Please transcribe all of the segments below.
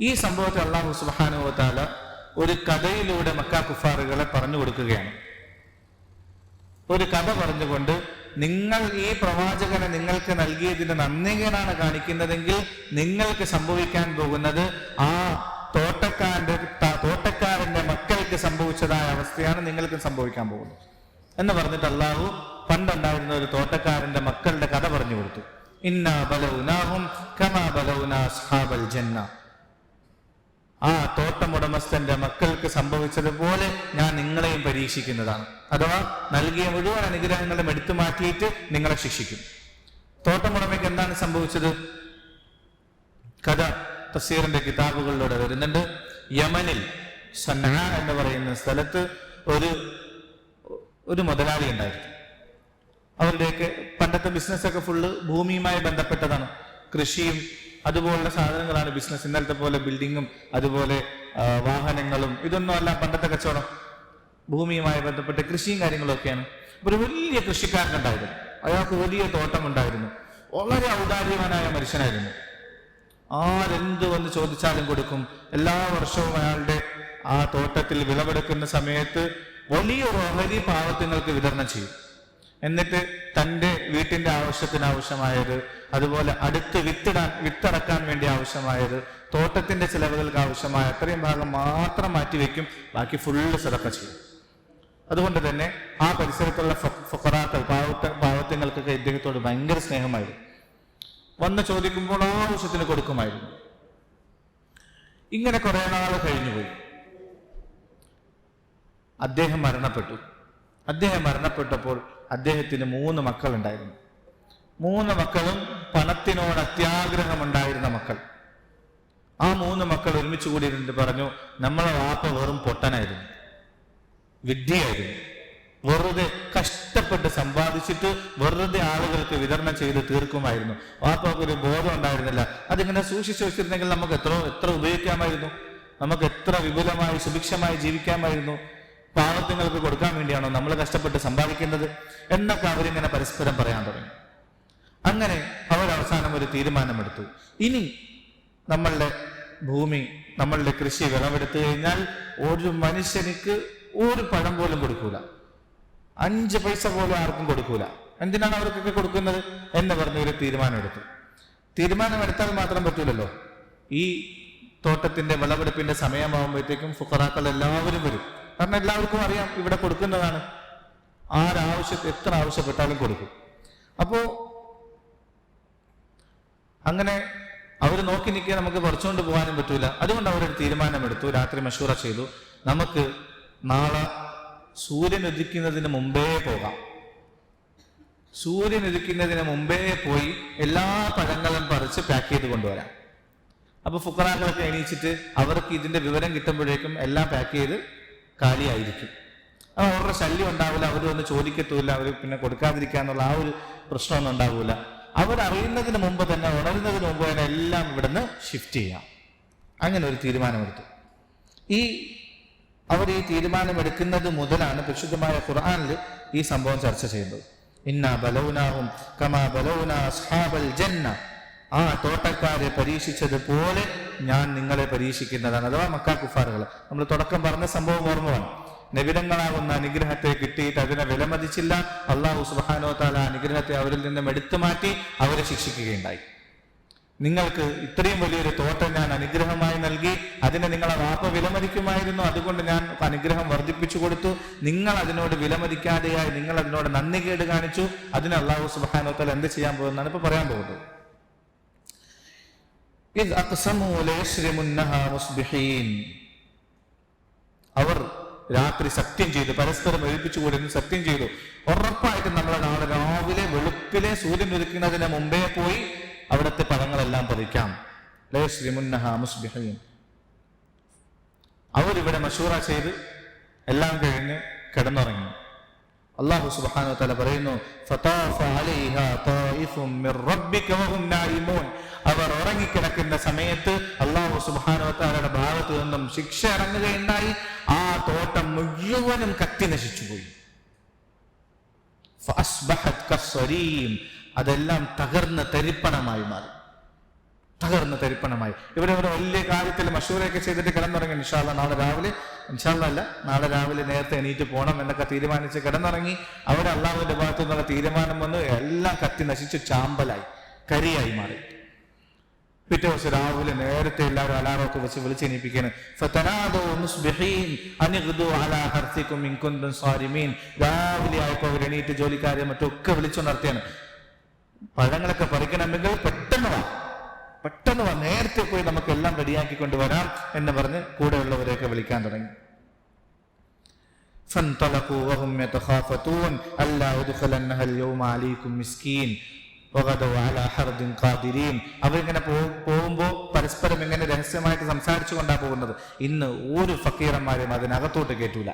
ഈ സംഭവത്തെ അള്ളാഹു സുബാനുവത്താല ഒരു കഥയിലൂടെ മക്ക കുഫാറുകളെ പറഞ്ഞു കൊടുക്കുകയാണ്. ഒരു കഥ പറഞ്ഞുകൊണ്ട് നിങ്ങൾ ഈ പ്രവാചകനെ നിങ്ങൾക്ക് നൽകിയതിന്റെ നന്ദികനാണ് കാണിക്കുന്നതെങ്കിൽ നിങ്ങൾക്ക് സംഭവിക്കാൻ പോകുന്നത് ആ തോട്ടക്കാരന്റെ തോട്ടക്കാരന്റെ മക്കൾക്ക് സംഭവിച്ചതായ അവസ്ഥയാണ് നിങ്ങൾക്ക് സംഭവിക്കാൻ പോകുന്നത്. എന്ന് പറഞ്ഞിട്ട് അള്ളാഹു പണ്ടുണ്ടായിരുന്ന ഒരു തോട്ടക്കാരന്റെ മക്കളുടെ കഥ പറഞ്ഞു കൊടുത്തു. ഇന്നാ ബലൗനാഹും കമാ ബലൗനാ ജന്ന. ആ തോട്ടമുടമസ്ഥന്റെ മക്കൾക്ക് സംഭവിച്ചതുപോലെ ഞാൻ നിങ്ങളെയും പരീക്ഷിക്കുന്നതാണ്. അഥവാ നൽകിയ മുഴുവൻ അനുഗ്രഹങ്ങളും എടുത്തു മാറ്റിയിട്ട് നിങ്ങളെ ശിക്ഷിക്കും. തോട്ടമുടമയ്ക്ക് എന്താണ് സംഭവിച്ചത്? കഥ തസീറിന്റെ കിതാബുകളിലൂടെ വരുന്നുണ്ട്. യമനിൽ സന്ന എന്ന് പറയുന്ന സ്ഥലത്ത് ഒരു ഒരു മുതലാളി ഉണ്ടായിരുന്നു. അവരുടെയൊക്കെ പണ്ടത്തെ ബിസിനസ് ഒക്കെ ഫുള്ള് ഭൂമിയുമായി ബന്ധപ്പെട്ടതാണ്. കൃഷിയും അതുപോലുള്ള സാധനങ്ങളാണ് ബിസിനസ് ഇന്നലത്തെ പോലെ ബിൽഡിങ്ങും അതുപോലെ വാഹനങ്ങളും ഇതൊന്നും അല്ല. പണ്ടത്തെ കച്ചവടം ഭൂമിയുമായി ബന്ധപ്പെട്ട് കൃഷിയും കാര്യങ്ങളും ഒക്കെയാണ്. ഒരു വലിയ കൃഷിക്കാരനുണ്ടായിരുന്നു അയാൾക്ക് വലിയ തോട്ടം ഉണ്ടായിരുന്നു. വളരെ ഔദാര്യവാനായ മനുഷ്യനായിരുന്നു. ആരെന്ത് വന്ന് ചോദിച്ചാലും കൊടുക്കും. എല്ലാ വർഷവും അയാളുടെ ആ തോട്ടത്തിൽ വിളവെടുക്കുന്ന സമയത്ത് വലിയൊരു ഓഹരി പാവത്തുങ്ങൾക്ക് വിതരണം ചെയ്യും. എന്നിട്ട് തന്റെ വീട്ടിന്റെ ആവശ്യത്തിന് ആവശ്യമായത് അതുപോലെ അടുത്ത് വിത്തിടാൻ വിത്തിറക്കാൻ വേണ്ടി ആവശ്യമായത് തോട്ടത്തിന്റെ ചിലവുകൾക്ക് ആവശ്യമായ അത്രയും ഭാഗം മാത്രം മാറ്റി മാറ്റിവെക്കും ബാക്കി ഫുള്ള് സിറക്ക ചെയ്യും. അതുകൊണ്ട് തന്നെ ആ പരിസരത്തുള്ള ഫൊക്കറാക്കൾ പാവത്ത പാവത്യങ്ങൾക്കൊക്കെ ഇദ്ദേഹത്തോട് ഭയങ്കര സ്നേഹമായിരുന്നു. വന്ന് ചോദിക്കുമ്പോൾ ആവശ്യത്തിന് കൊടുക്കുമായിരുന്നു. ഇങ്ങനെ കുറേ നാൾ കഴിഞ്ഞുപോയി അദ്ദേഹം മരണപ്പെട്ടു. അദ്ദേഹം മരണപ്പെട്ടപ്പോൾ അദ്ദേഹത്തിന് മൂന്ന് മക്കളുണ്ടായിരുന്നു. മൂന്ന് മക്കളും പണത്തിനോട് അത്യാഗ്രഹമുണ്ടായിരുന്ന മക്കൾ. ആ മൂന്ന് മക്കൾ ഒരുമിച്ച് കൂടി ഇരുന്നിട്ട് പറഞ്ഞു നമ്മളെ വാപ്പ വെറും പൊട്ടനായിരുന്നു. വിദ്യയായിരുന്നു വെറുതെ കഷ്ടപ്പെട്ട് സമ്പാദിച്ചിട്ട് വെറുതെ ആളുകൾക്ക് വിതരണം ചെയ്ത് തീർക്കുമായിരുന്നു. വാപ്പക്ക് ഒരു ബോധം ഉണ്ടായിരുന്നില്ല. അതിങ്ങനെ സൂക്ഷിച്ചു വെച്ചിരുന്നെങ്കിൽ നമുക്ക് എത്ര എത്ര ഉപയോഗിക്കാമായിരുന്നു. നമുക്ക് എത്ര വിപുലമായി സുഭിക്ഷമായി ജീവിക്കാമായിരുന്നു. പാവത്തുങ്ങൾക്ക് കൊടുക്കാൻ വേണ്ടിയാണോ നമ്മൾ കഷ്ടപ്പെട്ട് സമ്പാദിക്കേണ്ടത് എന്നൊക്കെ അവരിങ്ങനെ പരസ്പരം പറയാൻ തുടങ്ങി. അങ്ങനെ അവർ അവസാനം ഒരു തീരുമാനമെടുത്തു. ഇനി നമ്മളുടെ ഭൂമി നമ്മളുടെ കൃഷി വിളവെടുത്തു കഴിഞ്ഞാൽ ഒരു മനുഷ്യനിക്ക് ഒരു പഴം പോലും കൊടുക്കൂല. അഞ്ച് പൈസ പോലും ആർക്കും കൊടുക്കൂല. എന്തിനാണ് അവർക്കൊക്കെ കൊടുക്കുന്നത് എന്ന് പറഞ്ഞ ഒരു തീരുമാനമെടുത്തു. തീരുമാനമെടുത്താൽ മാത്രം പറ്റൂലല്ലോ. ഈ തോട്ടത്തിന്റെ വിളവെടുപ്പിന്റെ സമയമാകുമ്പോഴത്തേക്കും ഫുക്കറാക്കൾ എല്ലാവരും വരും. കാരണം എല്ലാവർക്കും അറിയാം ഇവിടെ കൊടുക്കുന്നതാണ്. ആരാവശ്യ എത്ര ആവശ്യപ്പെട്ടാലും കൊടുക്കും. അപ്പോ അങ്ങനെ അവർ നോക്കി നിൽക്കുക നമുക്ക് പറിച്ചുകൊണ്ട് പോകാനും പറ്റൂല. അതുകൊണ്ട് അവരൊരു തീരുമാനമെടുത്തു. രാത്രി മഷൂറ ചെയ്തു. നമുക്ക് നാളെ സൂര്യൻ ഉദിക്കുന്നതിന് മുമ്പേ പോകാം. സൂര്യൻ ഉദിക്കുന്നതിന് മുമ്പേ പോയി എല്ലാ പഴങ്ങളും പറിച്ച് പാക്ക് ചെയ്ത് കൊണ്ടുവരാം. അപ്പൊ ഫുക്കറാക്കളൊക്കെ എണീച്ചിട്ട് അവർക്ക് ഇതിന്റെ വിവരം കിട്ടുമ്പോഴേക്കും എല്ലാം പാക്ക് ചെയ്ത് കാലിയായിരിക്കും. അത് അവരുടെ ശല്യം ഉണ്ടാവില്ല അവർ വന്ന് ചോദിക്കത്തൂല അവർ പിന്നെ കൊടുക്കാതിരിക്കുക എന്നുള്ള ആ ഒരു പ്രശ്നമൊന്നും ഉണ്ടാവില്ല. അവരറിയുന്നതിന് മുമ്പ് തന്നെ ഉണരുന്നതിന് മുമ്പ് തന്നെ എല്ലാം ഇവിടുന്ന് ഷിഫ്റ്റ് ചെയ്യാം. അങ്ങനെ ഒരു തീരുമാനമെടുത്തു. ഈ അവർ ഈ തീരുമാനമെടുക്കുന്നത് മുതലാണ് പരിശുദ്ധമായ ഖുർആനിൽ ഈ സംഭവം ചർച്ച ചെയ്യുന്നത് ഇന്ന ബലൗനാഹും കമാ ബലൗന ജന്ന ആ തോട്ടക്കാരെ പരീക്ഷിച്ചതുപോലെ ഞാൻ നിങ്ങളെ പരീക്ഷിക്കുന്നതാണ്. അഥവാ മക്കാ കുഫാറുകൾ നമ്മൾ തുടക്കം പറഞ്ഞ സംഭവം ഓർമ്മയാണ് നിബിഡങ്ങളാകുന്ന അനുഗ്രഹത്തെ കിട്ടിയിട്ട് അതിനെ വിലമതിച്ചില്ല. അള്ളാഹു സുബാനോ താല അനുഗ്രഹത്തെ അവരിൽ നിന്നും എടുത്തു മാറ്റി അവരെ ശിക്ഷിക്കുകയുണ്ടായി. നിങ്ങൾക്ക് ഇത്രയും വലിയൊരു തോട്ടം ഞാൻ അനുഗ്രഹമായി നൽകി അതിനെ നിങ്ങളെ വാപ്പ വിലമതിക്കുമായിരുന്നു. അതുകൊണ്ട് ഞാൻ അനുഗ്രഹം വർദ്ധിപ്പിച്ചു കൊടുത്തു. നിങ്ങൾ അതിനോട് വിലമതിക്കാതെയായി നിങ്ങൾ അതിനോട് നന്ദി കേട് കാണിച്ചു. അതിന് അള്ളാഹു സുബാനോ താല എന്ത് ചെയ്യാൻ പോകുന്നതാണ് ഇപ്പൊ പറയാൻ പോകുന്നത്. അവർ രാത്രി സത്യം ചെയ്തു പരസ്പരം എഴുപ്പിച്ചു എന്ന് സത്യം ചെയ്തു. ഉറപ്പായിട്ടും നമ്മളെ നാളെ രാവിലെ വെളുപ്പിലെ സൂര്യൻ ഒരുക്കുന്നതിന് മുമ്പേ പോയി അവിടുത്തെ പഴങ്ങളെല്ലാം പറിക്കാം. അവരിവിടെ മഷൂറ ചെയ്ത് എല്ലാം കഴിഞ്ഞ് കിടന്നുറങ്ങി. അള്ളാഹു സുബ്ഹാനഹു തആല പറയുന്നു അവർ ഉറങ്ങിക്കിടക്കുന്ന സമയത്ത് അള്ളാഹു സുബ്ഹാനഹു തആലയുടെ ഭാഗത്തു നിന്നും ശിക്ഷ ഇറങ്ങുകയുണ്ടായി. ആ തോട്ടം മുഴുവനും കത്തി നശിച്ചുപോയി. അതെല്ലാം തകർന്ന തരിപ്പണമായി മാറി. തകർന്ന തരിപ്പണമായി. ഇവരെ വലിയ കാര്യത്തിൽ മഷൂറയൊക്കെ ചെയ്തിട്ട് കിടന്നുറങ്ങി. ഇൻഷാല്ല നാളെ രാവിലെ ഇൻഷാല്ല നാളെ രാവിലെ നേരത്തെ എണീറ്റ് പോകണം എന്നൊക്കെ തീരുമാനിച്ച് കിടന്നിറങ്ങി അവർ അള്ളാഹുവിന്റെ ഭാഗത്തു നിന്നുള്ള തീരുമാനം വന്ന് എല്ലാം കത്തി നശിച്ച് ചാമ്പലായി കരിയായി മാറി. പിറ്റേ ദിവസം രാവിലെ നേരത്തെ എല്ലാവരും അലാറമൊക്കെ വെച്ച് വിളിച്ചെണീപ്പിക്കാണ് രാവിലെ ആയപ്പോ അവർ എണീറ്റ് ജോലിക്കാരെ മറ്റൊക്കെ വിളിച്ചുണർത്തിയാണ്. പഴങ്ങളൊക്കെ പറിക്കണമെങ്കിൽ പെട്ടെന്ന് പെട്ടെന്ന് വാ നേരത്തെ പോയി നമുക്ക് എല്ലാം റെഡിയാക്കി കൊണ്ടുവരാം എന്ന് പറഞ്ഞ് കൂടെയുള്ളവരെയൊക്കെ വിളിക്കാൻ തുടങ്ങി فانطلقوا وهم يتخافتون ألا يدخلنها اليوم عليكم مسكين وغدوا على حرد قادرين അവരിങ്ങനെ പോകുമ്പോൾ പരസ്പരം ഇങ്ങനെ രഹസ്യമായിട്ട് സംസാരിച്ചു കൊണ്ടാ പോകുന്നത് ഇന്ന് ഒരു ഫക്കീറന്മാരെയും അതിനകത്തോട്ട് കേട്ടൂല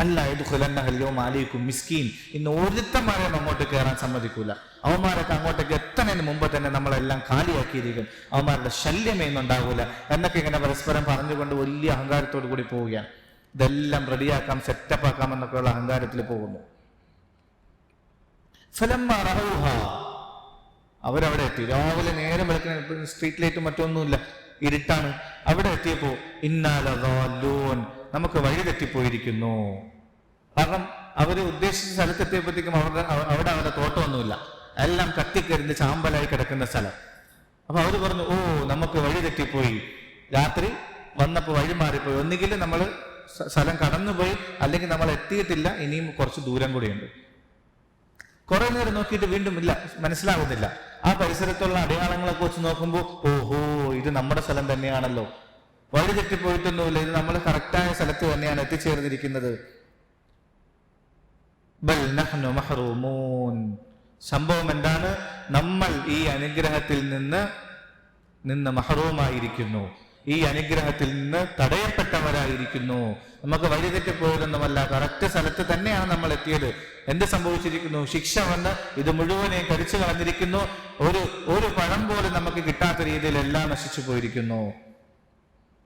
അല്ല ഇതുഖുലന്നഹല്യോ മാലിക്കും മിസ്കീൻ. ഇന്ന് ഒരുത്തന്മാരെയും അങ്ങോട്ട് കയറാൻ സമ്മതിക്കൂല. അവന്മാരൊക്കെ അങ്ങോട്ടേക്ക് എത്തണതിന് മുമ്പ് തന്നെ നമ്മളെല്ലാം കാലിയാക്കിയിരിക്കും അവന്മാരുടെ ശല്യമേ ഒന്നും ഉണ്ടാവൂല എന്നൊക്കെ ഇങ്ങനെ പരസ്പരം പറഞ്ഞുകൊണ്ട് വലിയ അഹങ്കാരത്തോടു കൂടി പോവുകയാണ്. ഇതെല്ലാം റെഡിയാക്കാം സെറ്റപ്പ് ആക്കാം എന്നൊക്കെയുള്ള അഹങ്കാരത്തിൽ പോകുന്നു. ഫലം അവരവിടെ എത്തി. രാവിലെ നേരം വെളുക്കുന്ന സ്ട്രീറ്റ് ലൈറ്റും മറ്റൊന്നുമില്ല. ഇരുട്ടാണ്. അവിടെ എത്തിയപ്പോ ഇന്നാലോൻ നമുക്ക് വഴി തെറ്റിപ്പോയിരിക്കുന്നു. കാരണം അവർ ഉദ്ദേശിച്ച സ്ഥലത്തെത്തിയപ്പോഴത്തേക്കും അവരുടെ അവിടെ അവരുടെ തോട്ടമൊന്നുമില്ല. എല്ലാം കത്തിക്കരിഞ്ഞ് ചാമ്പലായി കിടക്കുന്ന സ്ഥലം. അപ്പൊ അവർ പറഞ്ഞു ഓ നമുക്ക് വഴി തെറ്റിപ്പോയി. രാത്രി വന്നപ്പോൾ വഴി മാറിപ്പോയി. ഒന്നുകിൽ നമ്മൾ സ്ഥലം കടന്നുപോയി അല്ലെങ്കിൽ നമ്മൾ എത്തിയിട്ടില്ല ഇനിയും കുറച്ച് ദൂരം കൂടിയുണ്ട്. കുറെ നേരം നോക്കിയിട്ട് വീണ്ടും ഇല്ല മനസ്സിലാകുന്നില്ല ആ പരിസരത്തുള്ള അടയാളങ്ങളെ കുറിച്ച് നോക്കുമ്പോൾ ഓഹോ ഇത് നമ്മുടെ സ്ഥലം തന്നെയാണല്ലോ. വഴി തെറ്റിപ്പോയിട്ടൊന്നുമില്ല ഇത് നമ്മൾ കറക്റ്റായ സ്ഥലത്ത് തന്നെയാണ് എത്തിച്ചേർന്നിരിക്കുന്നത്. ബൽ നഹ്നു മഹ്റൂമൂൻ. സംഭവം എന്താണ്? നമ്മൾ ഈ അനുഗ്രഹത്തിൽ നിന്ന് നിന്ന് മഹറൂമായിരിക്കുന്നു. ഈ അനുഗ്രഹത്തിൽ നിന്ന് തടയപ്പെട്ടവരായിരിക്കുന്നു. നമുക്ക് വഴിതെറ്റിപ്പോയതൊന്നുമല്ല കറക്റ്റ് സ്ഥലത്ത് തന്നെയാണ് നമ്മൾ എത്തിയത്. എന്ത് സംഭവിച്ചിരിക്കുന്നു? ശിക്ഷ വന്ന് ഇത് മുഴുവനെയും കടിച്ചു കളഞ്ഞിരിക്കുന്നു. ഒരു ഒരു പഴം പോലും നമുക്ക് കിട്ടാത്ത രീതിയിൽ എല്ലാം നശിച്ചു പോയിരിക്കുന്നു.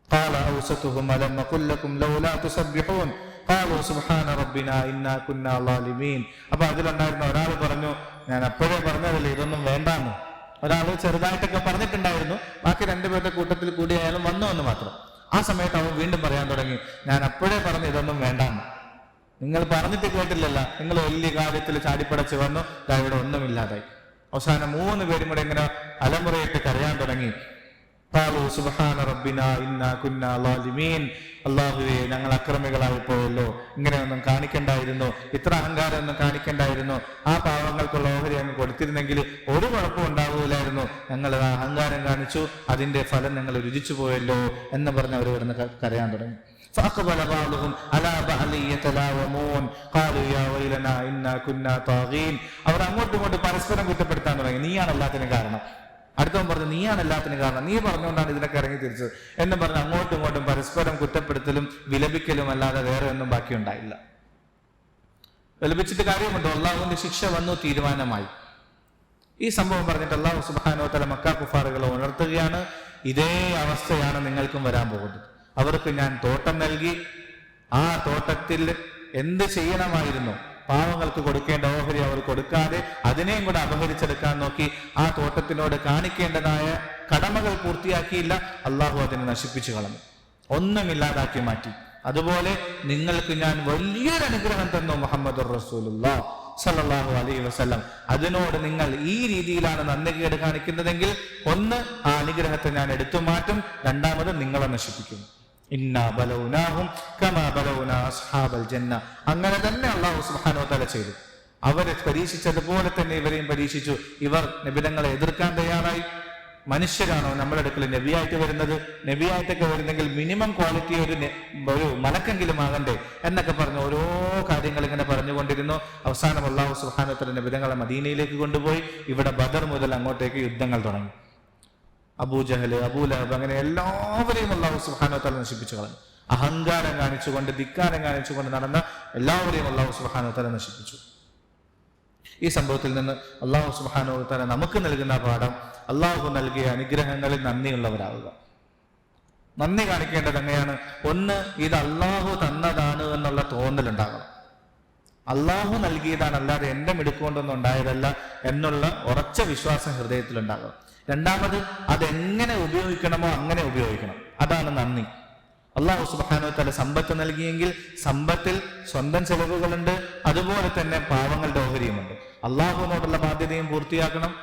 قال أوسطهم ألم أقل لكم لولا تسبحون قالوا سبحان ربنا إنا كنا ظالمين അപ്പൊ അതിലുണ്ടായിരുന്ന ഒരാൾ പറഞ്ഞു ഞാൻ അപ്പോഴേ പറഞ്ഞതല്ലേ ഇതൊന്നും വേണ്ടാന്ന് ഒരാൾ ചെറുതായിട്ടൊക്കെ പറഞ്ഞിട്ടുണ്ടായിരുന്നു ബാക്കി രണ്ടുപേരുടെ കൂട്ടത്തിൽ കൂടി അയാൾ വന്നു എന്ന് മാത്രം ആ സമയത്ത് അവൻ വീണ്ടും പറയാൻ തുടങ്ങി ഞാൻ അപ്പോഴേ പറഞ്ഞു ഇതൊന്നും വേണ്ടാന്ന് നിങ്ങൾ പറഞ്ഞിട്ട് കേട്ടില്ലല്ല നിങ്ങൾ വലിയ കാര്യത്തിൽ ചാടിപ്പടച്ച് വന്നു ദാ ഇവിടെ ഒന്നുമില്ലാതായി അവസാനം മൂന്ന് പേരും കൂടെ ഇങ്ങനെ അലമുറയിട്ട് കരയാൻ തുടങ്ങി قالوا سبحان ربنا إنا كنا ظالمين അള്ളാഹുവെ ഞങ്ങൾ അക്രമികളായി പോയല്ലോ ഇങ്ങനെയൊന്നും കാണിക്കണ്ടായിരുന്നു ഇത്ര അഹങ്കാരം ഒന്നും കാണിക്കണ്ടായിരുന്നു ആ പാവങ്ങൾക്കുള്ള ഓഹരി അങ്ങ് കൊടുത്തിരുന്നെങ്കിൽ ഒരു കുഴപ്പം ഉണ്ടാവൂലായിരുന്നു ഞങ്ങൾ ആ അഹങ്കാരം കാണിച്ചു അതിന്റെ ഫലം ഞങ്ങൾ രുചിച്ചു പോയല്ലോ എന്ന് പറഞ്ഞ് അവർ ഇവിടുന്ന് ക- കരയാൻ തുടങ്ങി فأقبل بعضهم على بعض يتلاومون قالوا يا ويلنا إنا كنا طاغين അവർ അങ്ങോട്ടും ഇങ്ങോട്ടും പരസ്പരം കുറ്റപ്പെടുത്താൻ തുടങ്ങി നീയാണ് എല്ലാത്തിനും കാരണം അടുത്തവൻ പറഞ്ഞു നീയാണ് എല്ലാത്തിനും കാരണം. നീ പറഞ്ഞുകൊണ്ടാണ് ഇതിനൊക്കെ ഇറങ്ങി തിരിച്ചത്. എന്നും പറഞ്ഞ് അങ്ങോട്ടും ഇങ്ങോട്ടും പരസ്പരം കുറ്റപ്പെടുത്തലും വിലപിക്കലും അല്ലാതെ വേറെ ഒന്നും ബാക്കിയുണ്ടായില്ല. വിലപിച്ചിട്ട് കാര്യമുണ്ടോ? അള്ളാഹുവിന്റെ ശിക്ഷ വന്നു തീരുമാനമായി. ഈ സംഭവം പറഞ്ഞിട്ട് അള്ളാഹു സുബാനോ തല മക്ക കുഫാറുകളെ ഉണർത്തുകയാണ്. ഇതേ അവസ്ഥയാണ് നിങ്ങൾക്കും വരാൻ പോകുന്നത്. അവർക്ക് ഞാൻ തോട്ടം നൽകി. ആ തോട്ടത്തിൽ എന്ത് ചെയ്യണമായിരുന്നു? പാവങ്ങൾക്ക് കൊടുക്കേണ്ട ഓഹരി അവർ കൊടുക്കാതെ അതിനെയും കൂടെ അപഹരിച്ചെടുക്കാൻ നോക്കി. ആ തോട്ടത്തിനോട് കാണിക്കേണ്ടതായ കടമകൾ പൂർത്തിയാക്കിയില്ല. അള്ളാഹു അതിനെ നശിപ്പിച്ചു കളഞ്ഞു. ഒന്നുമില്ലാതാക്കി മാറ്റി. അതുപോലെ നിങ്ങൾക്ക് ഞാൻ വലിയൊരു അനുഗ്രഹം തന്നു മുഹമ്മദ് സല്ലല്ലാഹു അലൈഹി വസല്ലം. അതിനോട് നിങ്ങൾ ഈ രീതിയിലാണ് നന്ദികേട് കാണിക്കുന്നതെങ്കിൽ ഒന്ന് ആ അനുഗ്രഹത്തെ ഞാൻ എടുത്തു മാറ്റും. രണ്ടാമത് നിങ്ങളെ നശിപ്പിക്കും. അങ്ങനെ തന്നെ അള്ളാഹു സുബ്ഹാനഹു തല ചെയ്തു. അവരെ പരീക്ഷിച്ചതുപോലെ തന്നെ ഇവരെയും പരീക്ഷിച്ചു. ഇവർ നിബിധങ്ങളെ എതിർക്കാൻ തയ്യാറായി. മനുഷ്യരാണോ നമ്മുടെ അടുക്കൽ നബിയായിട്ട് വരുന്നത്? നബിയായിട്ടൊക്കെ വരുന്നെങ്കിൽ മിനിമം ക്വാളിറ്റി ഒരു ഒരു മലക്കെങ്കിലും ആകണ്ടേ എന്നൊക്കെ പറഞ്ഞു ഓരോ കാര്യങ്ങൾ ഇങ്ങനെ പറഞ്ഞുകൊണ്ടിരുന്നു. അവസാനം അള്ളാഹു സുഹാനത്തല നബിതങ്ങളെ മദീനയിലേക്ക് കൊണ്ടുപോയി. ഇവിടെ ബദർ മുതൽ അങ്ങോട്ടേക്ക് യുദ്ധങ്ങൾ തുടങ്ങി. അബൂജഹൽ അബൂലഹബ് അങ്ങനെ എല്ലാവരെയും അള്ളാഹു സുഹാനത്തല നശിപ്പിച്ചു കളഞ്ഞു. അഹങ്കാരം കാണിച്ചുകൊണ്ട് ധിക്കാരം കാണിച്ചുകൊണ്ട് നടന്ന എല്ലാവരെയും അള്ളാഹു സുഹാനത്തല നശിപ്പിച്ചു. ഈ സംഭവത്തിൽ നിന്ന് അള്ളാഹു സുഹാനോ തല നമുക്ക് നൽകുന്ന പാഠം അള്ളാഹു നൽകിയ അനുഗ്രഹങ്ങളിൽ നന്ദിയുള്ളവരാവുക. നന്ദി കാണിക്കേണ്ടത് എങ്ങനെയാണ് ഒന്ന് ഇത് അള്ളാഹു തന്നതാണ് എന്നുള്ള തോന്നലുണ്ടാകണം അള്ളാഹു നൽകിയതാണ് അല്ലാതെ എന്റെ മിടുക്കൊണ്ടൊന്നും ഉണ്ടായതല്ല എന്നുള്ള ഉറച്ച വിശ്വാസം ഹൃദയത്തിലുണ്ടാകും രണ്ടാമത് അതെങ്ങനെ ഉപയോഗിക്കണമോ അങ്ങനെ ഉപയോഗിക്കണം. അതാണ് നന്ദി. അള്ളാഹു സുബാനോ തല സമ്പത്ത് നൽകിയെങ്കിൽ സമ്പത്തിൽ സ്വന്തം ചെലവുകളുണ്ട് അതുപോലെ തന്നെ പാവങ്ങളുടെ ഓഹരിയുമുണ്ട്. അള്ളാഹുവിനോടുള്ള ബാധ്യതയും പൂർത്തിയാക്കണം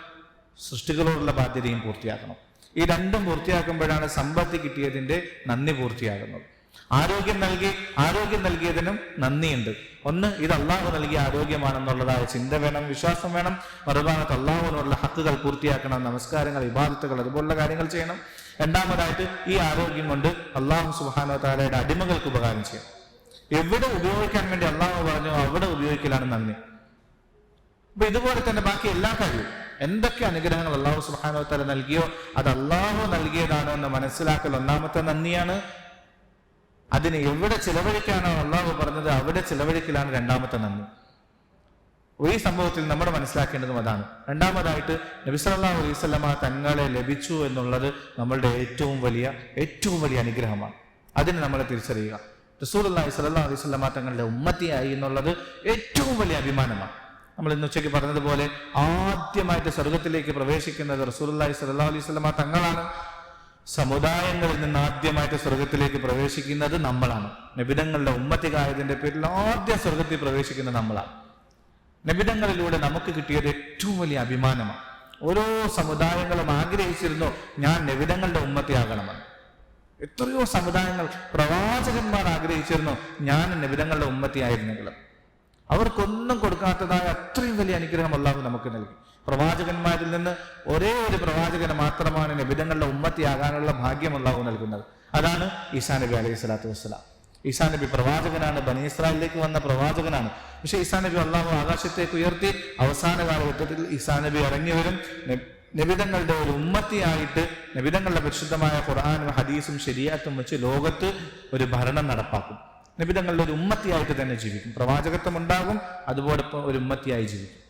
സൃഷ്ടികളോടുള്ള ബാധ്യതയും പൂർത്തിയാക്കണം. ഈ രണ്ടും പൂർത്തിയാക്കുമ്പോഴാണ് സമ്പത്ത് കിട്ടിയതിന്റെ നന്ദി പൂർത്തിയാകുന്നത്. ആരോഗ്യം നൽകി ആരോഗ്യം നൽകിയതിനും നന്ദിയുണ്ട്. ഒന്ന് ഇത് അള്ളാഹു നൽകിയ ആരോഗ്യമാണെന്നുള്ളതായ ചിന്ത വേണം വിശ്വാസം വേണം. മറുഭാഗത്ത് അള്ളാഹുവിനുള്ള ഹക്കുകൾ പൂർത്തിയാക്കണം നമസ്കാരങ്ങൾ ഇബാദത്തുകൾ അതുപോലുള്ള കാര്യങ്ങൾ ചെയ്യണം. രണ്ടാമതായിട്ട് ഈ ആരോഗ്യം കൊണ്ട് അള്ളാഹു സുബാനോ താലയുടെ അടിമകൾക്ക് ഉപകാരം ചെയ്യാം എവിടെ ഉപയോഗിക്കാൻ വേണ്ടി അള്ളാഹു പറഞ്ഞു അവിടെ ഉപയോഗിക്കലാണ് നന്ദി. അപ്പൊ ഇതുപോലെ തന്നെ ബാക്കി എല്ലാ കാര്യവും. എന്തൊക്കെ അനുഗ്രഹങ്ങൾ അള്ളാഹു സുബാനോ തല നൽകിയോ അത് അള്ളാഹു നൽകിയതാണ് എന്ന് മനസ്സിലാക്കൽ ഒന്നാമത്തെ നന്ദിയാണ്. അതിന് എവിടെ ചിലവഴിക്കാനോ അള്ളാഹു പറഞ്ഞത്? അവിടെ ചിലവഴിക്കലാണ് രണ്ടാമത്തെ നന്ദി ഈ സംഭവത്തിൽ നമ്മൾ മനസ്സിലാക്കേണ്ടതും അതാണ്. രണ്ടാമതായിട്ട് നബിസല്ലാഹു അലൈവല്ലമ തങ്ങളെ ലഭിച്ചു എന്നുള്ളത് നമ്മളുടെ ഏറ്റവും വലിയ ഏറ്റവും വലിയ അനുഗ്രഹമാണ്. അതിന് നമ്മൾ തിരിച്ചറിയുക. റസൂൽ അള്ളാഹി സ്വല്ലാ അലൈഹി സ്വലമ തങ്ങളുടെ ഉമ്മത്തിയായി എന്നുള്ളത് ഏറ്റവും വലിയ അഭിമാനമാണ്. നമ്മൾ ഇന്ന് ഉച്ചയ്ക്ക് പറഞ്ഞതുപോലെ ആദ്യമായിട്ട് സ്വർഗത്തിലേക്ക് പ്രവേശിക്കുന്നത് റസൂർ സല്ലാ അലൈഹി സ്വലമ തങ്ങളാണ്. സമുദായങ്ങളിൽ നിന്ന് ആദ്യമായിട്ട് സ്വർഗത്തിലേക്ക് പ്രവേശിക്കുന്നത് നമ്മളാണ്. നബിതങ്ങളുടെ ഉമ്മത്തികായതിന്റെ പേരിൽ ആദ്യം സ്വർഗത്തിൽ പ്രവേശിക്കുന്നത് നമ്മളാണ്. നബിതങ്ങളിലൂടെ നമുക്ക് കിട്ടിയത് ഏറ്റവും വലിയ അഭിമാനമാണ്. ഓരോ സമുദായങ്ങളും ആഗ്രഹിച്ചിരുന്നു ഞാൻ നബിതങ്ങളുടെ ഉമ്മത്തിയാകണമെന്ന്. എത്രയോ സമുദായങ്ങൾ പ്രവാചകന്മാർ ആഗ്രഹിച്ചിരുന്നു ഞാൻ നബിതങ്ങളുടെ ഉമ്മത്തിയായിരുന്നെങ്കിൽ അവർക്കൊന്നും കൊടുക്കാത്തതായ അത്രയും വലിയ അനുഗ്രഹം അള്ളാഹു നമുക്ക് നൽകി. പ്രവാചകന്മാരിൽ നിന്ന് ഒരേ ഒരു പ്രവാചകന് മാത്രമാണ് നബിതങ്ങളുടെ ഉമ്മത്തിയാകാനുള്ള ഭാഗ്യം അള്ളാഹു നൽകുന്നത്. അതാണ് ഈസാ നബി അലൈഹി സ്വലാത്തു വസ്സലാം. ഈസാ നബി പ്രവാചകനാണ് ബനി ഇസ്രായേലിലേക്ക് വന്ന പ്രവാചകനാണ്. പക്ഷെ ഈസാ നബി അള്ളാഹു ആകാശത്തേക്ക് ഉയർത്തി അവസാന കാലഘട്ടത്തിൽ ഈസാ നബി ഇറങ്ങി വരും. നബിതങ്ങളുടെ ഒരു ഉമ്മത്തിയായിട്ട് നബിതങ്ങളുടെ പരിശുദ്ധമായ ഖുർആാനും ഹദീസും ശരിയാത്തും വെച്ച് ലോകത്ത് ഒരു ഭരണം നടപ്പാക്കും. നബിതങ്ങളുടെ ഒരു ഉമ്മത്തിയായിട്ട് തന്നെ ജീവിക്കും. പ്രവാചകത്വം ഉണ്ടാകും അതുപോലെ ഒരു ഉമ്മത്തിയായി ജീവിക്കും.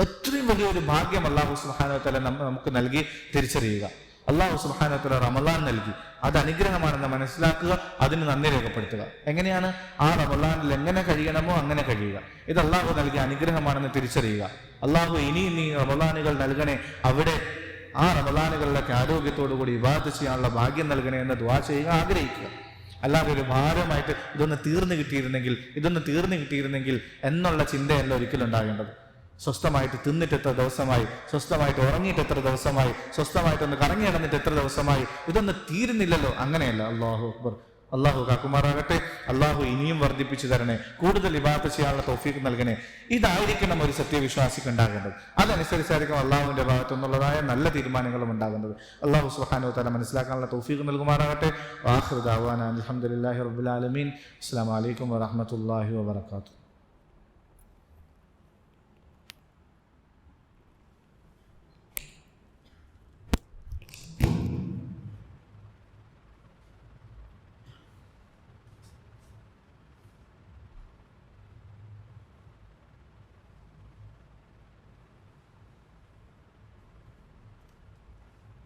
അത്രയും വലിയൊരു ഭാഗ്യം അള്ളാഹു സുഹാനോത്തല നമുക്ക് നൽകി തിരിച്ചറിയുക. അള്ളാഹു സുഹാനോത്തല റമലാൻ നൽകി. അത് അനുഗ്രഹമാണെന്ന് മനസ്സിലാക്കുക അതിന് നന്ദി രേഖപ്പെടുത്തുക. എങ്ങനെയാണ്? ആ റമലാനിൽ എങ്ങനെ കഴിയണമോ അങ്ങനെ കഴിയുക. ഇത് അള്ളാഹു നൽകിയ അനുഗ്രഹമാണെന്ന് തിരിച്ചറിയുക. അള്ളാഹു ഇനി നീ റമലാനുകൾ നൽകണേ അവിടെ ആ റമലാനുകളിലൊക്കെ ആരോഗ്യത്തോടു കൂടി വിവാദത്ത് ചെയ്യാനുള്ള ഭാഗ്യം നൽകണേ എന്ന് ദ്വാ ചെയ്യുക ആഗ്രഹിക്കുക. അല്ലാതെ ഒരു ഭാരമായിട്ട് ഇതൊന്ന് തീർന്നു കിട്ടിയിരുന്നെങ്കിൽ ഇതൊന്ന് തീർന്നു കിട്ടിയിരുന്നെങ്കിൽ എന്നുള്ള ചിന്തയല്ല ഒരിക്കലും ഉണ്ടാകേണ്ടത്. സ്വസ്ഥമായിട്ട് തിന്നിട്ട് എത്ര ദിവസമായി സ്വസ്ഥമായിട്ട് ഉറങ്ങിയിട്ട് എത്ര ദിവസമായി സ്വസ്ഥമായിട്ട് ഒന്ന് കറങ്ങി നടന്നിട്ട് എത്ര ദിവസമായി ഇതൊന്നും തീരുന്നില്ലല്ലോ. അങ്ങനെയല്ല. അള്ളാഹു അക്ബർ. അള്ളാഹു കാക്കുമാറാകട്ടെ. അള്ളാഹു ഇനിയും വർദ്ധിപ്പിച്ചു തരണേ. കൂടുതൽ ഇബാത്ത് ചെയ്യാനുള്ള തോഫീക്ക് നൽകണേ. ഇതായിരിക്കണം ഒരു സത്യവിശ്വാസിക്ക് ഉണ്ടാകേണ്ടത് അതനുസരിച്ചായിരിക്കും അള്ളാഹുവിന്റെ ഭാഗത്തു നിന്നുള്ളതായ നല്ല തീരുമാനങ്ങളും ഉണ്ടാകുന്നത്. അള്ളാഹു സുഹാനു തല മനസ്സിലാക്കാനുള്ള തോഫീക്ക് നൽകുമാറാകട്ടെ. വാഹൃദാവാൻ റബുലാലമീൻ അസ്സാം വലൈക്കും വാഹമത്തല്ലാഹി വാബർക്കാത്തു